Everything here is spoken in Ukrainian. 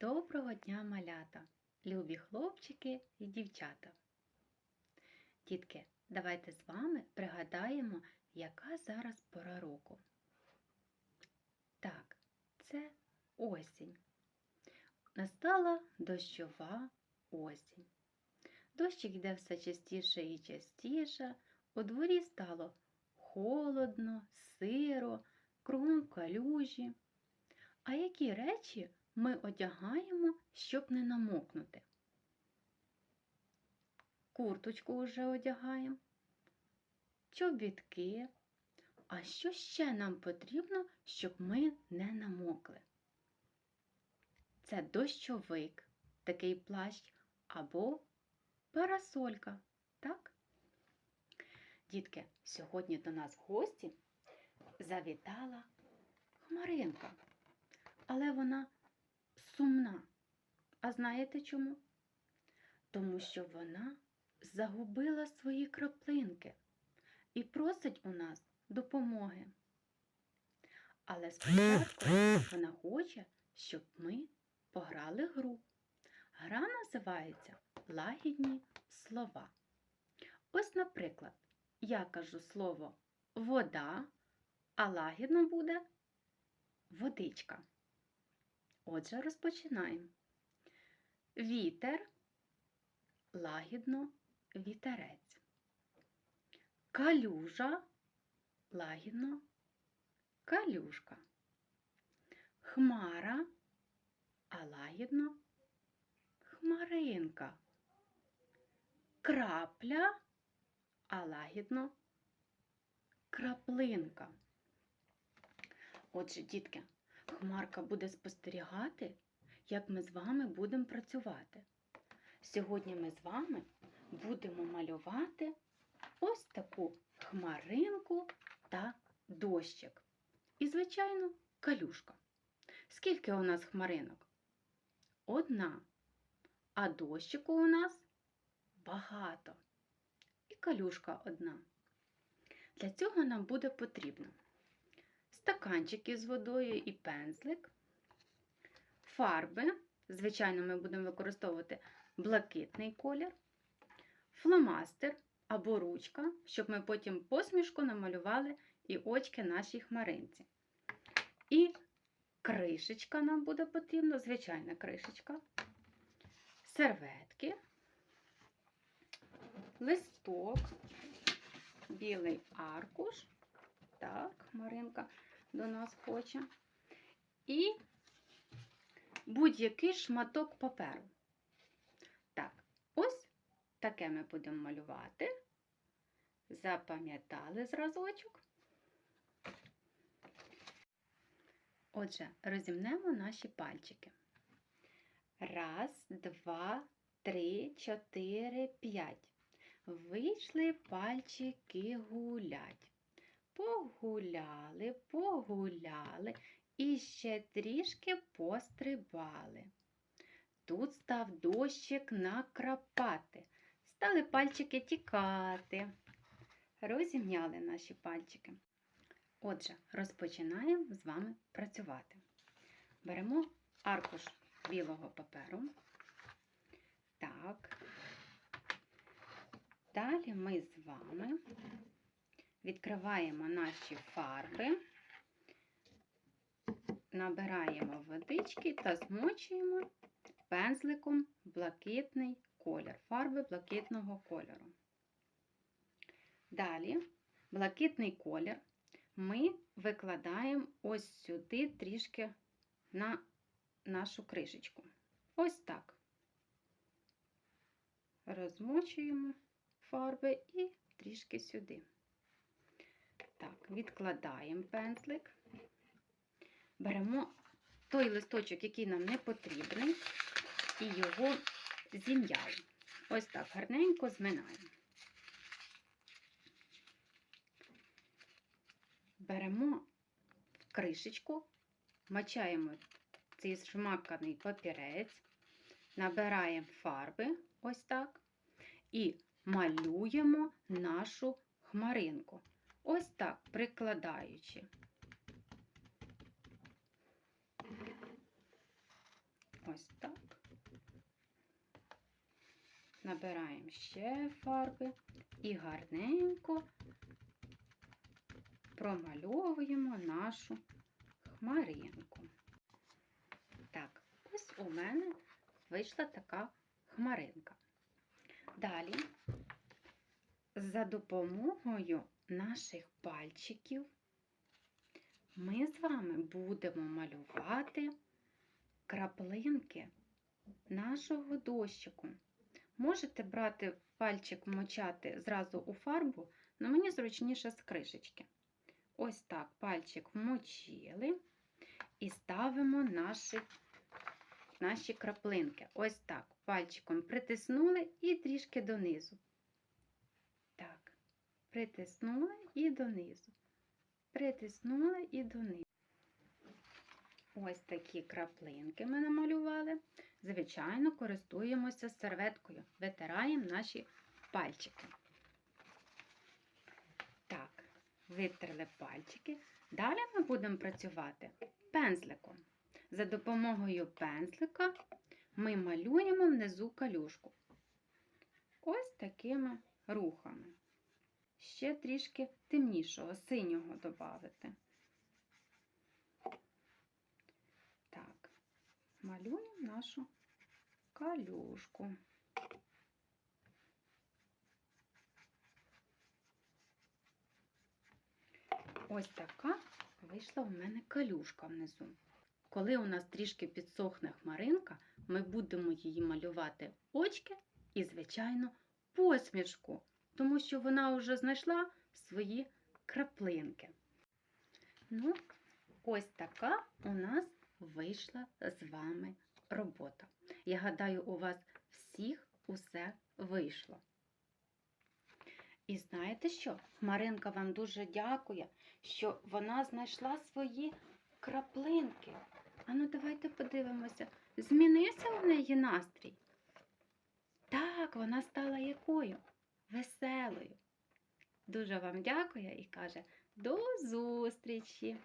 Доброго дня, малята, любі хлопчики і дівчата. Дітки, давайте з вами пригадаємо, яка зараз пора року. Так, це осінь. Настала дощова осінь. Дощик йде все частіше і частіше. У дворі стало холодно, сиро, кругом калюжі. А які речі ми одягаємо, щоб не намокнути? Курточку вже одягаємо, чобітки. А що ще нам потрібно, щоб ми не намокли? Це дощовик, такий плащ, або парасолька, так? Дітки, сьогодні до нас в гості завітала Хмаринка, але вона сумна. А знаєте чому? Тому що вона загубила свої краплинки і просить у нас допомоги. Але спочатку вона хоче, щоб ми пограли гру. Гра називається Лагідні слова. Ось, наприклад, я кажу слово вода, а лагідно буде водичка. Отже, розпочинаємо. Вітер, лагідно вітерець. Калюжа, лагідно калюшка. Хмара, а лагідно хмаринка. Крапля, а лагідно краплинка. Отже, дітки, Хмарка буде спостерігати, як ми з вами будемо працювати. Сьогодні ми з вами будемо малювати ось таку хмаринку та дощик. І, звичайно, калюшка. Скільки у нас хмаринок? Одна. А дощику у нас багато. І калюшка одна. Для цього нам буде потрібно стаканчики з водою і пензлик, фарби. Звичайно, ми будемо використовувати блакитний колір, фломастер або ручка, щоб ми потім посмішку намалювали і очки нашій хмаринці. І кришечка нам буде потрібна, звичайна кришечка, серветки, листок, білий аркуш. Так, Маринка до нас хоче. І будь-який шматок паперу. Так, ось таке ми будемо малювати. Запам'ятали зразочок. Отже, розімнемо наші пальчики. Раз, два, три, чотири, п'ять. Вийшли пальчики гулять. Погуляли, погуляли і ще трішки пострибали. Тут став дощик накрапати. Стали пальчики тікати. Розімняли наші пальчики. Отже, розпочинаємо з вами працювати. Беремо аркуш білого паперу. Так. Далі ми з вами відкриваємо наші фарби, набираємо водички та змочуємо пензликом блакитний колір, фарби блакитного кольору. Далі блакитний колір ми викладаємо ось сюди трішки на нашу кришечку. Ось так. Розмочуємо фарби і трішки сюди. Так, відкладаємо пензлик, беремо той листочок, який нам не потрібний, і його зім'яємо. Ось так гарненько зминаємо. Беремо кришечку, мачаємо цей шмаканий папірець, набираємо фарби, ось так, і малюємо нашу хмаринку. Ось так прикладаючи. Ось так. Набираємо ще фарби і гарненько промальовуємо нашу хмаринку. Так, ось у мене вийшла така хмаринка. Далі, за допомогою наших пальчиків, ми з вами будемо малювати краплинки нашого дощику. Можете брати пальчик, мочати зразу у фарбу, але мені зручніше з кришечки. Ось так пальчик вмочили і ставимо наші, наші краплинки. Ось так пальчиком притиснули і трішки донизу. Притиснули і донизу. Притиснули і донизу. Ось такі краплинки ми намалювали. Звичайно, користуємося серветкою, витираємо наші пальчики. Так, витерли пальчики. Далі ми будемо працювати пензликом. За допомогою пензлика ми малюємо внизу калюшку. Ось такими рухами. Ще трішки темнішого, синього додати. Так, малюємо нашу калюшку. Ось така вийшла в мене калюшка внизу. Коли у нас трішки підсохне хмаринка, ми будемо її малювати очки і, звичайно, посмішку, тому що вона вже знайшла свої краплинки. Ну, ось така у нас вийшла з вами робота. Я гадаю, у вас всіх усе вийшло. І знаєте що? Хмаринка вам дуже дякує, що вона знайшла свої краплинки. Ану, давайте подивимося, змінився у неї настрій? Так, вона стала якою? Веселою. Дуже вам дякую і каже до зустрічі!